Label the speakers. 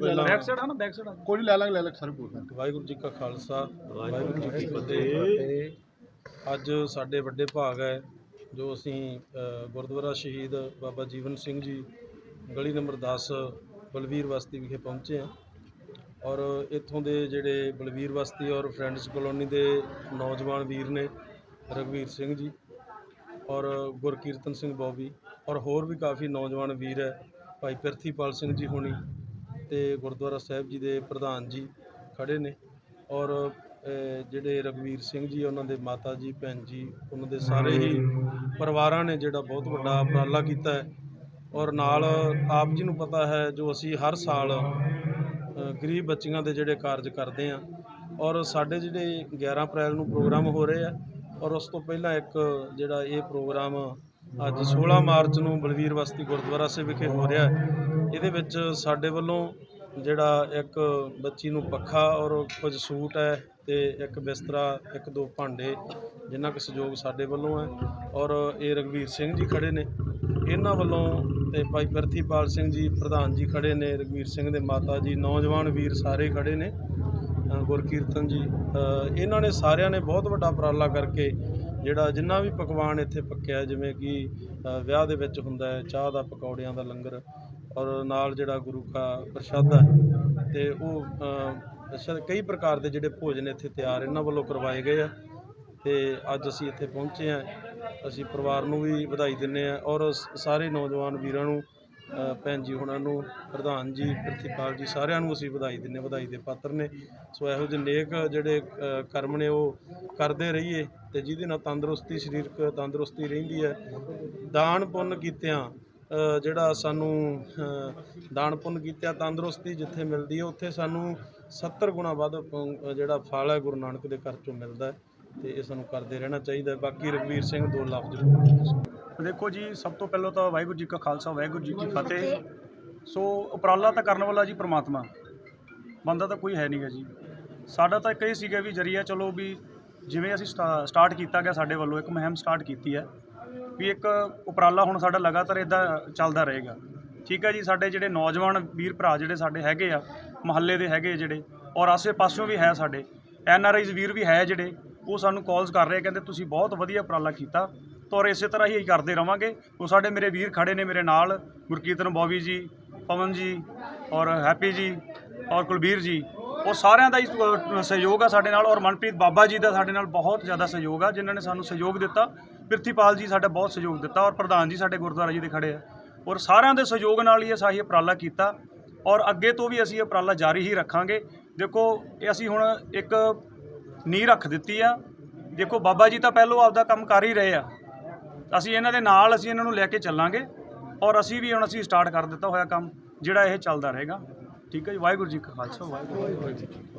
Speaker 1: Side ਹਨਾ back side
Speaker 2: ਕੋਈ ਲੈ ਲਾਂਗੇ ਲੈ ਲਾਂਗੇ ਸਾਰੇ ਕੋਲ
Speaker 3: ਵਾਹਿਗੁਰੂ ਜੀ ਕਾ ਖਾਲਸਾ ਵਾਹਿਗੁਰੂ ਜੀ ਕੀ ਫਤਿਹ। ਅੱਜ ਸਾਡੇ ਵੱਡੇ ਭਾਗ ਹੈ ਜੋ ਅਸੀਂ ਗੁਰਦੁਆਰਾ ਸ਼ਹੀਦ ਬਾਬਾ ਜੀਵਨ ਸਿੰਘ ਜੀ ਗਲੀ ਨੰਬਰ 10 ਬਲਵੀਰ ਬਸਤੀ ਵਿਖੇ ਪਹੁੰਚੇ ਹਾਂ। ਔਰ ਇੱਥੋਂ ਦੇ ਜਿਹੜੇ ਬਲਵੀਰ ਬਸਤੀ ਔਰ ਫਰੈਂਡਸ ਕਲੋਨੀ ਦੇ ਨੌਜਵਾਨ ਵੀਰ ਨੇ ਰਗਵੀਰ ਸਿੰਘ ਜੀ ਔਰ ਗੁਰਕੀਰਤਨ ਸਿੰਘ ਬੋਬੀ ਔਰ ਹੋਰ ਵੀ ਕਾਫੀ ਨੌਜਵਾਨ ਵੀਰ ਹੈ ਭਾਈ ਪਿਰਥੀਪਾਲ ਸਿੰਘ ਜੀ ਹੋਣੀ ਤੇ ਗੁਰਦੁਆਰਾ ਸਾਹਿਬ ਜੀ ਦੇ ਪ੍ਰਧਾਨ ਜੀ ਖੜੇ ਨੇ ਔਰ ਜਿਹੜੇ ਰਗਵੀਰ ਸਿੰਘ ਜੀ, ਉਹਨਾਂ ਦੇ ਮਾਤਾ ਜੀ, ਭੈਣ ਜੀ, ਉਹਨਾਂ ਦੇ ਸਾਰੇ ਹੀ ਪਰਿਵਾਰਾਂ ਨੇ ਜਿਹੜਾ ਬਹੁਤ ਵੱਡਾ ਉਪਰਾਲਾ ਕੀਤਾ ਹੈ। ਔਰ ਨਾਲ ਆਪ ਜੀ ਨੂੰ ਪਤਾ ਹੈ ਜੋ ਅਸੀਂ ਹਰ ਸਾਲ ਗਰੀਬ ਬੱਚੀਆਂ ਦੇ ਜਿਹੜੇ ਕਾਰਜ ਕਰਦੇ ਆ ਔਰ ਸਾਡੇ ਜਿਹੜੇ 11 ਅਪ੍ਰੈਲ ਨੂੰ ਪ੍ਰੋਗਰਾਮ ਹੋ ਰਹੇ ਆ ਔਰ ਉਸ ਤੋਂ ਪਹਿਲਾਂ ਇੱਕ ਜਿਹੜਾ ਇਹ ਪ੍ਰੋਗਰਾਮ ਅੱਜ 16 ਮਾਰਚ ਨੂੰ ਬਲਵੀਰ ਬਸਤੀ ਗੁਰਦੁਆਰਾ ਸਾਹਿਬ ਵਿਖੇ ਹੋ ਰਿਹਾ ਹੈ। ਇਹਦੇ ਵਿੱਚ ਸਾਡੇ ਵੱਲੋਂ ਜਿਹੜਾ ਇੱਕ ਬੱਚੀ ਨੂੰ ਪੱਖਾ ਔਰ ਕੁਝ ਸੂਟ ਹੈ ਤੇ ਇੱਕ ਬਿਸਤਰਾ ਇੱਕ ਦੋ ਭਾਂਡੇ ਜਿੰਨਾ ਕੁ ਸਹਿਯੋਗ ਸਾਡੇ ਵੱਲੋਂ ਹੈ। ਔਰ ਇਹ ਰਗਵੀਰ ਸਿੰਘ ਜੀ ਖੜੇ ਨੇ। ਇਹਨਾਂ ਵੱਲੋਂ ਤੇ ਭਾਈ ਪ੍ਰਥੀਪਾਲ ਸਿੰਘ ਜੀ ਪ੍ਰਧਾਨ ਜੀ ਖੜੇ ਨੇ। ਰਗਵੀਰ ਸਿੰਘ ਦੇ ਮਾਤਾ ਜੀ ਨੌਜਵਾਨ ਵੀਰ ਸਾਰੇ ਖੜੇ ਨੇ। ਅ, ਗੁਰਕੀਰਤਨ ਜੀ। ਇਹਨਾਂ ਨੇ ਸਾਰਿਆਂ ਨੇ ਬਹੁਤ ਵੱਡਾ ਉਪਰਾਲਾ ਕਰਕੇ ਜਿਹੜਾ ਜਿੰਨਾ ਵੀ ਪਕਵਾਨ ਇੱਥੇ ਪੱਕਿਆ, ਜਿਵੇਂ ਕਿ ਵਿਆਹ ਦੇ ਵਿੱਚ ਹੁੰਦਾ ਹੈ, ਚਾਹ ਦਾ ਪਕੌੜਿਆਂ ਦਾ ਲੰਗਰ ਔਰ ਨਾਲ ਜਿਹੜਾ ਗੁਰੂ ਕਾ ਪ੍ਰਸ਼ਾਦਾ ਹੈ ਤੇ ਉਹ ਕਈ ਪ੍ਰਕਾਰ ਦੇ ਜਿਹੜੇ ਭੋਜਨ ਇੱਥੇ ਤਿਆਰ ਇਹਨਾਂ ਵੱਲੋਂ ਕਰਵਾਏ ਗਏ ਆ ਤੇ ਅੱਜ ਅਸੀਂ ਇੱਥੇ ਪਹੁੰਚੇ ਆ ਅਸੀਂ ਪਰਿਵਾਰ ਨੂੰ ਵੀ ਵਧਾਈ ਦਿੰਨੇ ਆ ਔਰ ਸਾਰੇ ਨੌਜਵਾਨ ਵੀਰਾਂ ਨੂੰ ਭੈਣ ਜੀ ਹੁਣਾਂ ਨੂੰ, ਪ੍ਰਧਾਨ ਜੀ ਪ੍ਰਿਥੀਪਾਲ ਜੀ ਸਾਰਿਆਂ ਨੂੰ ਅਸੀਂ ਵਧਾਈ ਦਿੰਨੇ ਵਧਾਈ ਦੇ ਪਾਤਰ ਨੇ। ਸੋ ਇਹੋ ਜਿਹੇ ਨੇਕ ਜਿਹੜੇ ਕਰਮ ਨੇ ਉਹ ਕਰਦੇ ਰਹੀਏ ਤੇ ਜਿਹਦੇ ਨਾਲ ਤੰਦਰੁਸਤੀ, ਸਰੀਰਕ ਤੰਦਰੁਸਤੀ ਰਹਿੰਦੀ ਹੈ। ਦਾਨ ਪੁੰਨ ਕੀਤਿਆਂ ਜਿਹੜਾ ਸਾਨੂੰ ਦਾਨ ਪੁੰਨ ਕੀਤਾ ਤੰਦਰੁਸਤੀ ਜਿੱਥੇ ਮਿਲਦੀ ਹੈ, ਉੱਥੇ ਸਾਨੂੰ 70 ਗੁਣਾ ਵੱਧ ਜਿਹੜਾ ਫਲ ਹੈ ਗੁਰੂ ਨਾਨਕ ਦੇ ਘਰ ਚੋਂ ਮਿਲਦਾ ਹੈ। ਤੇ ਇਹ ਸਾਨੂੰ ਕਰਦੇ ਰਹਿਣਾ ਚਾਹੀਦਾ ਬਾਕੀ ਰਘਵੀਰ ਸਿੰਘ ਦੋ ਲਫ਼ਜ਼ ਜ਼ਰੂਰ।
Speaker 1: ਦੇਖੋ ਜੀ, ਸਭ ਤੋਂ ਪਹਿਲਾਂ ਤਾਂ ਵਾਹਿਗੁਰੂ ਜੀ ਕਾ ਖਾਲਸਾ, ਵਾਹਿਗੁਰੂ ਜੀ ਕੀ ਫਤਿਹ। ਸੋ ਉਪਰਾਲਾ ਤਾਂ ਕਰਨ ਵਾਲਾ ਜੀ ਪ੍ਰਮਾਤਮਾ। ਬੰਦਾ ਤਾਂ ਕੋਈ ਹੈ ਨਹੀਂਗਾ ਜੀ। ਸਾਡਾ ਤਾਂ ਇੱਕ ਇਹ ਸੀਗਾ ਵੀ ਜਰੀਆ ਚਲੋ ਵੀ ਜਿਵੇਂ ਅਸੀਂ ਸਟਾ- ਸਟਾਰਟ ਕੀਤਾ ਗਿਆ ਸਾਡੇ ਵੱਲੋਂ, ਇੱਕ ਮੁਹਿੰਮ ਸਟਾਰਟ ਕੀਤੀ ਹੈ ਵੀ ਇੱਕ ਉਪਰਾਲਾ ਹੁਣ ਸਾਡਾ ਲਗਾਤਾਰ ਇਦਾਂ ਚੱਲਦਾ ਰਹੇਗਾ। ਠੀਕ ਹੈ ਜੀ, ਸਾਡੇ ਜਿਹੜੇ ਨੌਜਵਾਨ ਵੀਰ ਭਰਾ ਜਿਹੜੇ ਸਾਡੇ ਹੈਗੇ ਆ, ਮਹੱਲੇ ਦੇ ਹੈਗੇ ਜਿਹੜੇ, ਔਰ ਆਸੇ-ਪਾਸਿਓਂ ਵੀ ਹੈ ਸਾਡੇ। ਐਨ ਆਰ ਆਈਜ਼ ਵੀਰ ਵੀ ਹੈ ਜਿਹੜੇ ਉਹ ਸਾਨੂੰ ਕਾਲਸ ਕਰ ਰਹੇ ਕਹਿੰਦੇ ਤੁਸੀਂ ਬਹੁਤ ਵਧੀਆ ਉਪਰਾਲਾ ਕੀਤਾ। ਤਾਂ ਔਰ ਇਸੇ ਤਰ੍ਹਾਂ ਹੀ ਕਰਦੇ ਰਵਾਂਗੇ। ਉਹ ਸਾਡੇ ਮੇਰੇ ਵੀਰ ਖੜੇ ਨੇ ਮੇਰੇ ਨਾਲ, ਗੁਰਕੀਰਤਨ ਬੋਵੀ ਜੀ, ਪਵਨ ਜੀ ਔਰ ਹੈਪੀ ਜੀ ਔਰ ਕੁਲਬੀਰ ਜੀ। ਉਹ ਸਾਰਿਆਂ ਦਾ ਹੀ ਸਹਿਯੋਗ ਆ ਸਾਡੇ ਨਾਲ ਔਰ ਮਨਪ੍ਰੀਤ ਬਾਬਾ ਜੀ ਦਾ ਸਾਡੇ ਨਾਲ ਬਹੁਤ ਜ਼ਿਆਦਾ ਸਹਿਯੋਗ ਆ, ਜਿਨ੍ਹਾਂ ਨੇ ਸਾਨੂੰ ਸਹਿਯੋਗ ਦਿੱਤਾ। ਪ੍ਰਿਥੀਪਾਲ ਜੀ ਸਾਡਾ ਬਹੁਤ ਸਹਿਯੋਗ ਦਿੱਤਾ ਔਰ ਪ੍ਰਧਾਨ ਜੀ ਸਾਡੇ ਗੁਰਦੁਆਰਾ ਜੀ ਦੇ ਖੜੇ ਆ। ਔਰ ਸਾਰਿਆਂ ਦੇ ਸਹਿਯੋਗ ਨਾਲ ਹੀ ਇਹ ਸਾਹੀ ਉਪਰਾਲਾ ਕੀਤਾ ਔਰ ਅੱਗੇ ਤੋਂ ਵੀ ਅਸੀਂ ਇਹ ਉਪਰਾਲਾ ਜਾਰੀ ਹੀ ਰੱਖਾਂਗੇ। ਦੇਖੋ, ਇਹ ਅਸੀਂ ਹੁਣ ਇੱਕ ਨੀਂਹ ਰੱਖ ਦਿੱਤੀ ਆ। ਦੇਖੋ, ਬਾਬਾ ਜੀ ਤਾਂ ਪਹਿਲੋਂ ਆਪਦਾ ਕੰਮ ਕਰ ਹੀ ਰਹੇ ਆ। ਅਸੀਂ ਇਹਨਾਂ ਦੇ ਨਾਲ ਅਸੀਂ ਇਹਨਾਂ ਨੂੰ ਲੈ ਕੇ ਚੱਲਾਂਗੇ ਔਰ ਅਸੀਂ ਵੀ ਹੁਣ ਅਸੀਂ ਸਟਾਰਟ ਕਰ ਦਿੱਤਾ ਹੋਇਆ ਕੰਮ, ਜਿਹੜਾ ਇਹ ਚੱਲਦਾ ਰਹੇਗਾ। ਠੀਕ ਹੈ ਜੀ, ਵਾਹਿਗੁਰੂ ਜੀ ਕਾ ਖਾਲਸਾ, ਵਾਹਿਗੁਰੂ ਜੀ ਕੀ ਫਤਿਹ।